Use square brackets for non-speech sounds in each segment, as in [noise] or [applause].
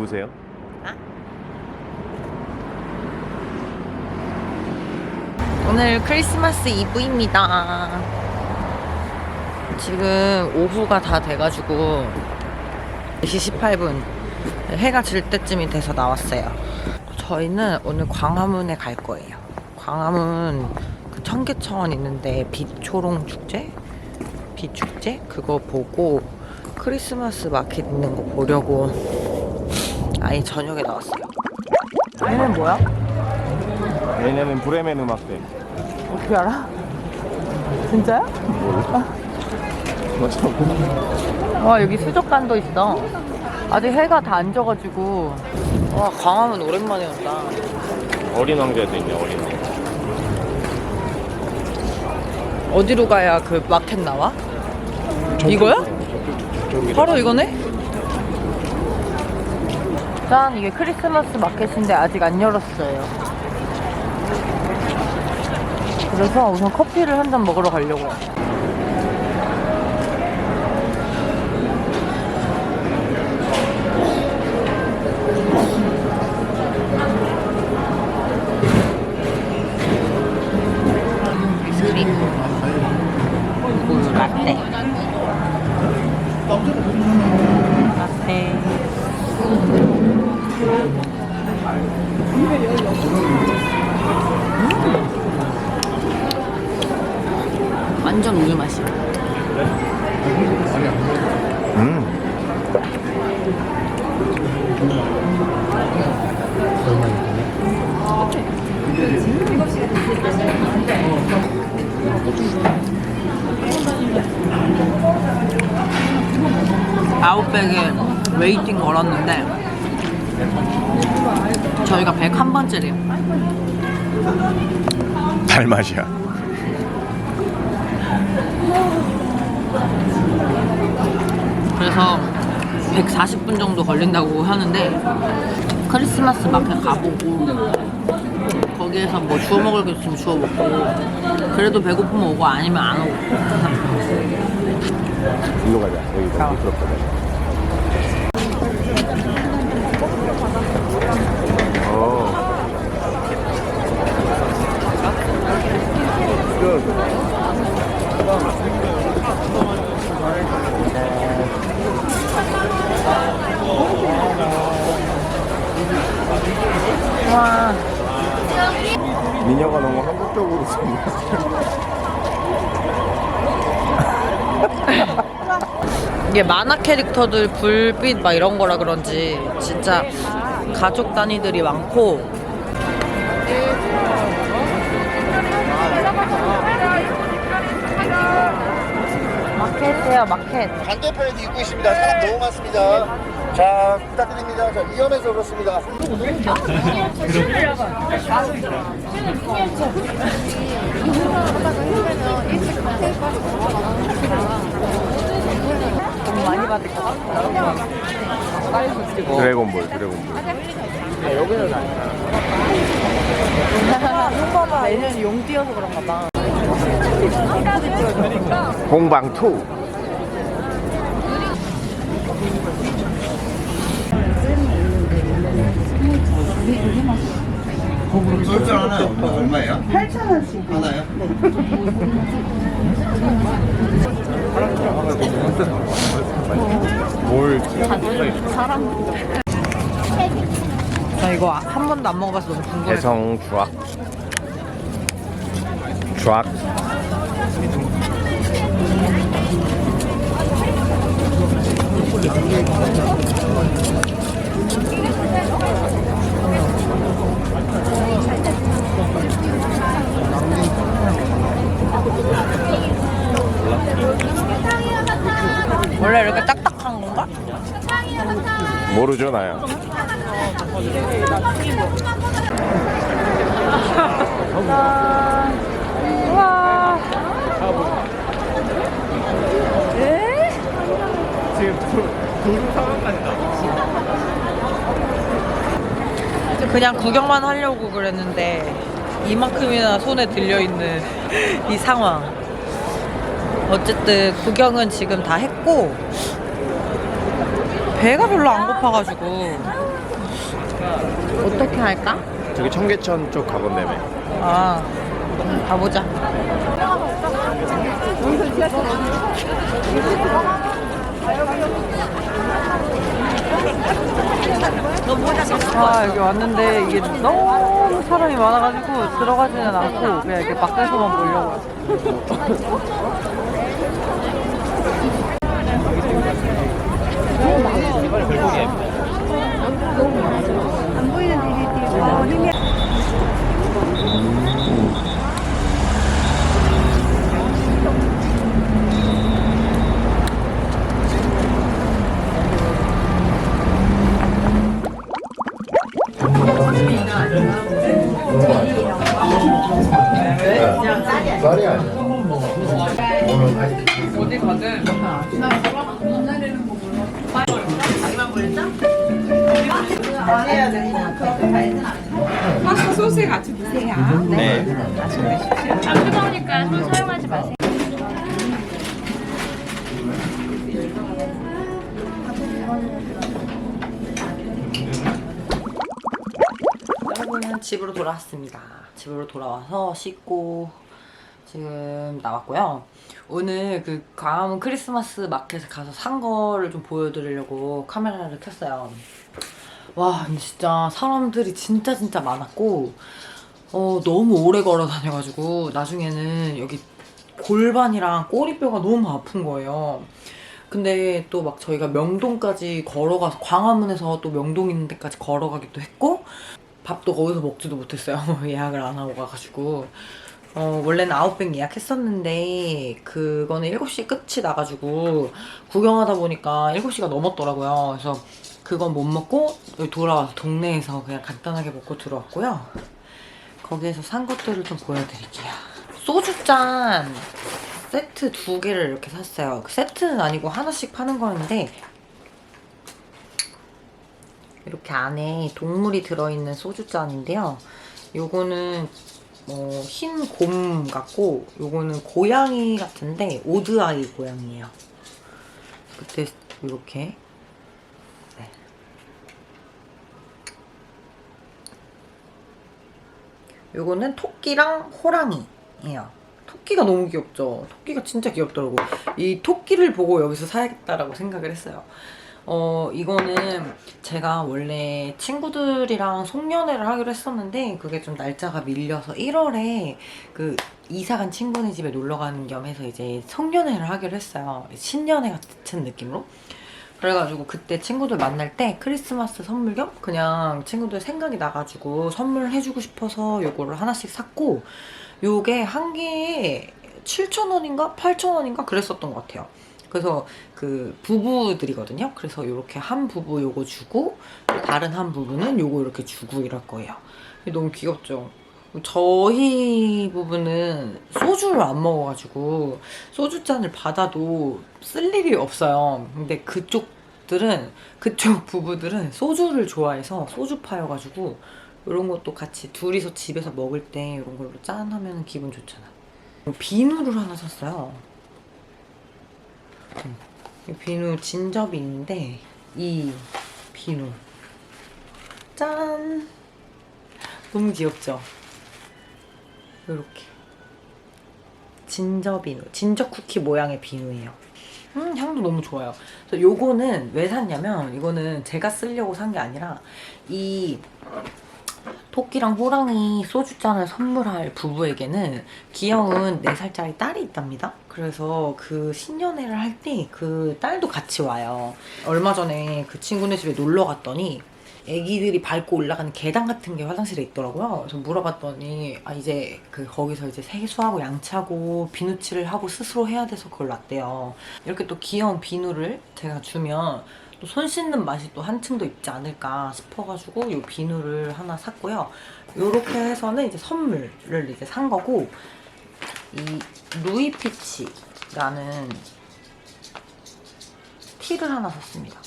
오세요? 오늘 크리스마스 이브입니다. 지금 오후가 다 돼가지고 4시 18분 해가 질 때쯤이 돼서 나왔어요. 저희는 오늘 광화문에 갈 거예요. 광화문 그 청계천 있는데 빛초롱 축제? 빛축제? 그거 보고 크리스마스 마켓 있는 거 보려고 아예 저녁에 나왔어요. 얘는 뭐야? 얘네는 브레멘 음악대. 어떻게 알아? 진짜야? 와 여기 수족관도 있어 아직 해가 다 안 져가지고 와 광화문 오랜만에 온다 어린 왕자도 있네, 어린 왕자. 어디로 가야 그 마켓 나와? 이거야? 바로 이거네? 짠 이게 크리스마스 마켓인데 아직 안 열었어요. 그래서 우선 커피를 한 잔 먹으러 가려고 완전 우유 맛이야 음. 아웃백에 웨이팅 걸었는데 저희가 101번째래요 달맛이야. 그래서 140분 정도 걸린다고 하는데 크리스마스 마켓 가보고 거기에서 뭐 주워 먹을 게 있으면 주워 먹고 그래도 배고프면 오고 아니면 안 오고 일로 가자. 여기 너무 미끄럽거든. 어. 와 미녀가 너무 한국적으로 생겼어. [laughs] 이게 만화 캐릭터들 불빛 막 이런 거라 그런지 진짜 가족 단위들이 많고 마켓이에요 마켓 반대편에도 입고 있습니다. 사람 너무 많습니다. 자, 부탁드립니다. 자, 위험해서 그렇습니다. 드래곤볼, 드래곤볼. 아, 여기는 아니야. 내년에 용 뛰어서 그런가 봐. 공방 2. 돌별 하나 얼마예요? 8,000원씩. 하나요? 네. 뭘 사람. 나 이거 한 번도 안 먹어봐서 너무 궁금해. 대성 주악 주악 원래 이렇게 딱딱한 건가? 모르죠, 나야. [laughs] 우와 에? 그냥 구경만 하려고 그랬는데 이만큼이나 손에 들려있는 [laughs] 이 상황 어쨌든 구경은 지금 다 했고 배가 별로 안 고파가지고 어떻게 할까? 저기 청계천 쪽 가본다며. 아, 가보자. 아, 여기 왔는데 이게 너무 사람이 많아가지고 들어가지는 않고 그냥 이렇게 밖에서만 보려고. 쌀이 아니야. 오늘 아이스크림. 어디 가든. 파스타 소스에 같이 드세요. 네. 안 뜨거우니까 손 사용하지 마세요. 집으로 돌아왔습니다. 집으로 돌아와서 씻고 지금 나왔고요. 오늘 그 광화문 크리스마스 마켓에 가서 산 거를 좀 보여드리려고 카메라를 켰어요. 와, 진짜 사람들이 진짜 진짜 많았고, 어, 너무 오래 걸어 다녀가지고, 나중에는 여기 골반이랑 꼬리뼈가 너무 아픈 거예요. 근데 또 막 저희가 명동까지 걸어가서, 광화문에서 또 명동 있는 데까지 걸어가기도 했고, 밥도 거기서 먹지도 못했어요. [laughs] 예약을 안 하고 가가지고. 어, 원래는 아웃백 예약했었는데, 그거는 7시에 끝이 나가지고, 구경하다 보니까 7시가 넘었더라고요. 그래서 그건 못 먹고, 돌아와서 동네에서 그냥 간단하게 먹고 들어왔고요. 거기에서 산 것들을 좀 보여드릴게요. 소주잔 세트 두 개를 이렇게 샀어요. 그 세트는 아니고 하나씩 파는 거였는데, 이렇게 안에 동물이 들어있는 소주잔인데요. 요거는 어, 흰곰 같고 요거는 고양이 같은데 오드아이 고양이에요. 그때 이렇게 네. 요거는 토끼랑 호랑이예요. 토끼가 너무 귀엽죠? 토끼가 진짜 귀엽더라고. 이 토끼를 보고 여기서 사야겠다라고 생각을 했어요. 어, 이거는 제가 원래 친구들이랑 송년회를 하기로 했었는데 그게 좀 날짜가 밀려서 1월에 그 이사간 친구네 집에 놀러 가는 겸 해서 이제 송년회를 하기로 했어요. 신년회 같은 느낌으로. 그래가지고 그때 친구들 만날 때 크리스마스 선물 겸 그냥 친구들 생각이 나가지고 선물해주고 싶어서 요거를 하나씩 샀고 요게 한 개에 7,000원인가 8,000원인가 그랬었던 것 같아요. 그래서 그 부부들이거든요. 그래서 이렇게 한 부부 요거 주고 다른 한 부부는 요거 이렇게 주고 이럴 거예요. 너무 귀엽죠? 저희 부부는 소주를 안 먹어가지고 소주잔을 받아도 쓸 일이 없어요. 근데 그쪽들은 그쪽 [laughs] 부부들은 소주를 좋아해서 소주파여가지고 이런 것도 같이 둘이서 집에서 먹을 때 이런 걸로 짠 하면 기분 좋잖아. 비누를 하나 샀어요. 이 비누 진접이 있는데 이 비누. 짠! 너무 귀엽죠? 이렇게. 진저 비누. 진저 쿠키 모양의 비누예요. 음 향도 너무 좋아요. 그래서 요거는 왜 샀냐면 이거는 제가 쓰려고 산 게 아니라 이 토끼랑 호랑이 소주잔을 선물할 부부에게는 귀여운 4살짜리 딸이 있답니다. 그래서 그 신년회를 할 때 그 딸도 같이 와요. 얼마 전에 그 친구네 집에 놀러 갔더니 애기들이 밟고 올라가는 계단 같은 게 화장실에 있더라고요. 그래서 물어봤더니 아 이제 그 거기서 이제 세수하고 양치하고 비누칠을 하고 스스로 해야 돼서 그걸 놨대요. 이렇게 또 귀여운 비누를 제가 주면 또 손 씻는 맛이 또 한층 더 있지 않을까 싶어가지고 이 비누를 하나 샀고요. 이렇게 해서는 이제 선물을 이제 산 거고 이 루이피치라는 티를 하나 샀습니다.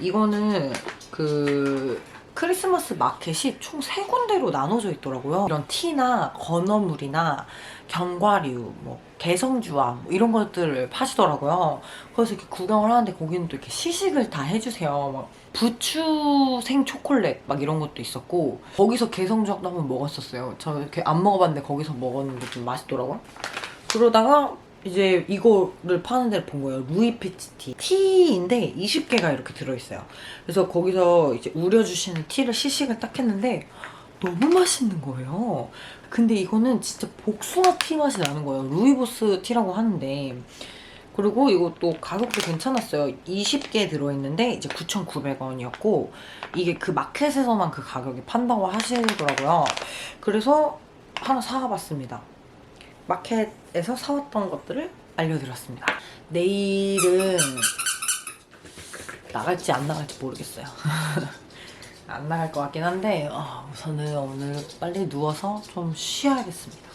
이거는 그 크리스마스 마켓이 총 세 군데로 나눠져 있더라고요. 이런 티나 건어물이나 견과류, 뭐 개성주와 뭐 이런 것들을 파시더라고요. 그래서 이렇게 구경을 하는데 거기는 또 이렇게 시식을 다 해주세요. 막 부추 생 초콜릿 막 이런 것도 있었고 거기서 개성주도 한번 먹었었어요. 저 이렇게 안 먹어봤는데 거기서 먹었는데 좀 맛있더라고요. 그러다가 이제 이거를 파는 데를 본 거예요. 루이 피치 티. 티인데 20개가 이렇게 들어있어요. 그래서 거기서 이제 우려주시는 티를 시식을 딱 했는데 너무 맛있는 거예요. 근데 이거는 진짜 복숭아 티 맛이 나는 거예요. 루이보스 티라고 하는데. 그리고 이것도 가격도 괜찮았어요. 20개 들어있는데 이제 9,900원이었고 이게 그 마켓에서만 그 가격에 판다고 하시더라고요. 그래서 하나 사와봤습니다. 마켓에서 사왔던 것들을 알려드렸습니다. 내일은 나갈지 안 나갈지 모르겠어요. [laughs] 안 나갈 것 같긴 한데 아, 우선은 오늘 빨리 누워서 좀 쉬어야겠습니다.